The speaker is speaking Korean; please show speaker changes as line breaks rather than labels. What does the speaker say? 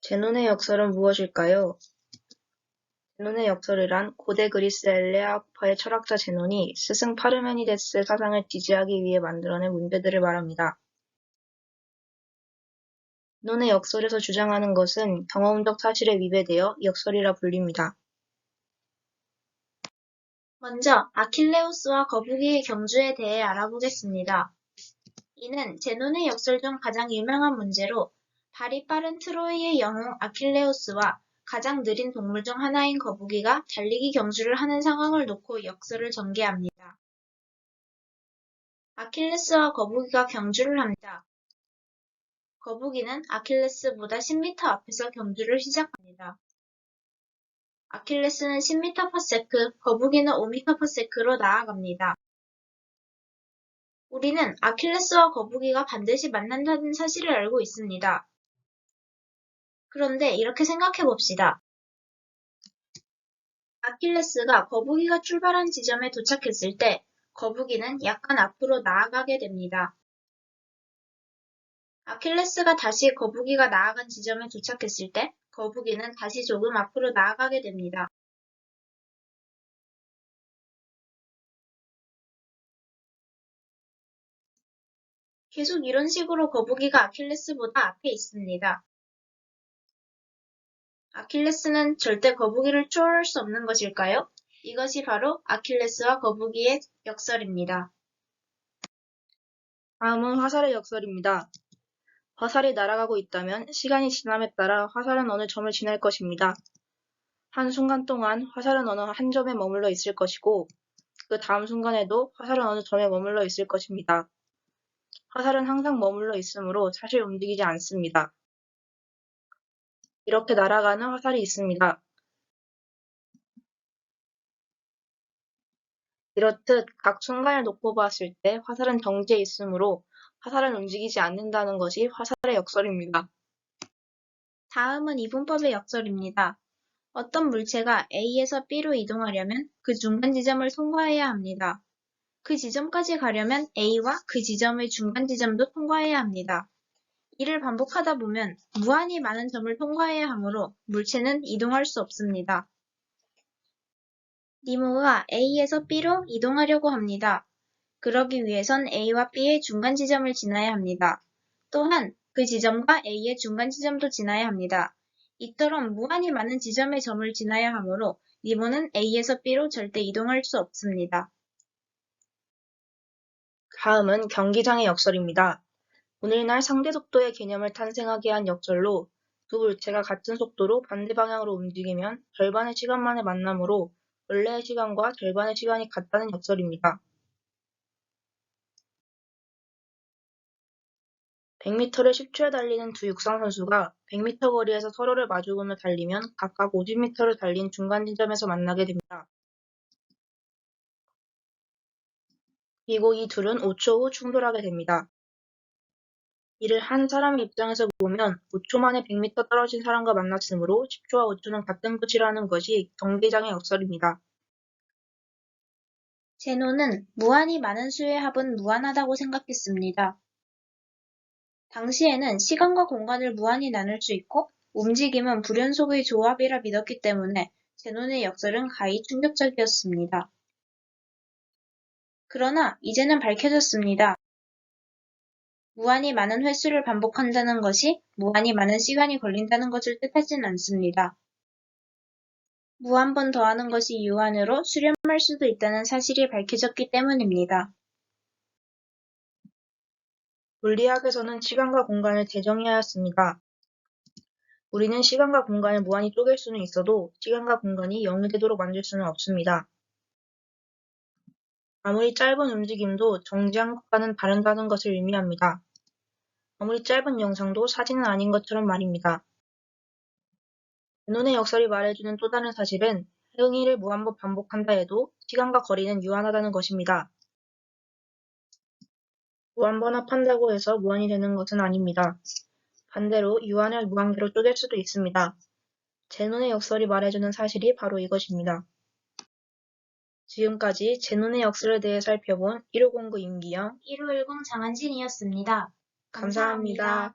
제논의 역설은 무엇일까요? 제논의 역설이란 고대 그리스 엘레아파의 철학자 제논이 스승 파르메니데스의 사상을 지지하기 위해 만들어낸 문제들을 말합니다. 제논의 역설에서 주장하는 것은 경험적 사실에 위배되어 역설이라 불립니다.
먼저 아킬레우스와 거북이의 경주에 대해 알아보겠습니다. 이는 제논의 역설 중 가장 유명한 문제로 발이 빠른 트로이의 영웅 아킬레우스와 가장 느린 동물 중 하나인 거북이가 달리기 경주를 하는 상황을 놓고 역설을 전개합니다. 아킬레스와 거북이가 경주를 합니다. 거북이는 아킬레스보다 10m 앞에서 경주를 시작합니다. 아킬레스는 10m/s, 거북이는 5m/s로 나아갑니다. 우리는 아킬레스와 거북이가 반드시 만난다는 사실을 알고 있습니다. 그런데 이렇게 생각해 봅시다. 아킬레스가 거북이가 출발한 지점에 도착했을 때 거북이는 약간 앞으로 나아가게 됩니다. 아킬레스가 다시 거북이가 나아간 지점에 도착했을 때 거북이는 다시 조금 앞으로 나아가게 됩니다. 계속 이런 식으로 거북이가 아킬레스보다 앞에 있습니다. 아킬레스는 절대 거북이를 추월할 수 없는 것일까요? 이것이 바로 아킬레스와 거북이의 역설입니다.
다음은 화살의 역설입니다. 화살이 날아가고 있다면 시간이 지남에 따라 화살은 어느 점을 지날 것입니다. 한 순간 동안 화살은 어느 한 점에 머물러 있을 것이고 그 다음 순간에도 화살은 어느 점에 머물러 있을 것입니다. 화살은 항상 머물러 있으므로 사실 움직이지 않습니다. 이렇게 날아가는 화살이 있습니다. 이렇듯 각 순간을 놓고 봤을 때 화살은 정지해 있으므로 화살은 움직이지 않는다는 것이 화살의 역설입니다.
다음은 이분법의 역설입니다. 어떤 물체가 A에서 B로 이동하려면 그 중간 지점을 통과해야 합니다. 그 지점까지 가려면 A와 그 지점의 중간 지점도 통과해야 합니다. 이를 반복하다 보면 무한히 많은 점을 통과해야 하므로 물체는 이동할 수 없습니다. 니모가 A에서 B로 이동하려고 합니다. 그러기 위해선 A와 B의 중간 지점을 지나야 합니다. 또한 그 지점과 A의 중간 지점도 지나야 합니다. 이처럼 무한히 많은 지점의 점을 지나야 하므로 니모는 A에서 B로 절대 이동할 수 없습니다.
다음은 경기장의 역설입니다. 오늘날 상대 속도의 개념을 탄생하게 한 역설로 두 물체가 같은 속도로 반대 방향으로 움직이면 절반의 시간 만에 만남으로 원래의 시간과 절반의 시간이 같다는 역설입니다. 100m를 10초에 달리는 두 육상 선수가 100m 거리에서 서로를 마주보며 달리면 각각 50m를 달린 중간 지점에서 만나게 됩니다. 그리고 이 둘은 5초 후 충돌하게 됩니다. 이를 한 사람의 입장에서 보면 5초 만에 100m 떨어진 사람과 만났으므로 10초와 5초는 같은 것이라는 것이 경기장의 역설입니다.
제노는 무한히 많은 수의 합은 무한하다고 생각했습니다. 당시에는 시간과 공간을 무한히 나눌 수 있고 움직임은 불연속의 조합이라 믿었기 때문에 제논의 역설은 가히 충격적이었습니다. 그러나 이제는 밝혀졌습니다. 무한히 많은 횟수를 반복한다는 것이 무한히 많은 시간이 걸린다는 것을 뜻하진 않습니다. 무한 번 더하는 것이 유한으로 수렴할 수도 있다는 사실이 밝혀졌기 때문입니다.
물리학에서는 시간과 공간을 재정의하였습니다. 우리는 시간과 공간을 무한히 쪼갤 수는 있어도 시간과 공간이 0이 되도록 만들 수는 없습니다. 아무리 짧은 움직임도 정지한 것과는 다른다는 것을 의미합니다. 아무리 짧은 영상도 사진은 아닌 것처럼 말입니다. 눈의 역설이 말해주는 또 다른 사실은 행위를 무한번 반복한다 해도 시간과 거리는 유한하다는 것입니다. 무한번 합한다고 해서 무한이 되는 것은 아닙니다. 반대로 유한을 무한계로 쪼갤 수도 있습니다. 제논의 역설이 말해주는 사실이 바로 이것입니다. 지금까지 제논의 역설에 대해 살펴본 1509 임기영
1510 장한진이었습니다.
감사합니다.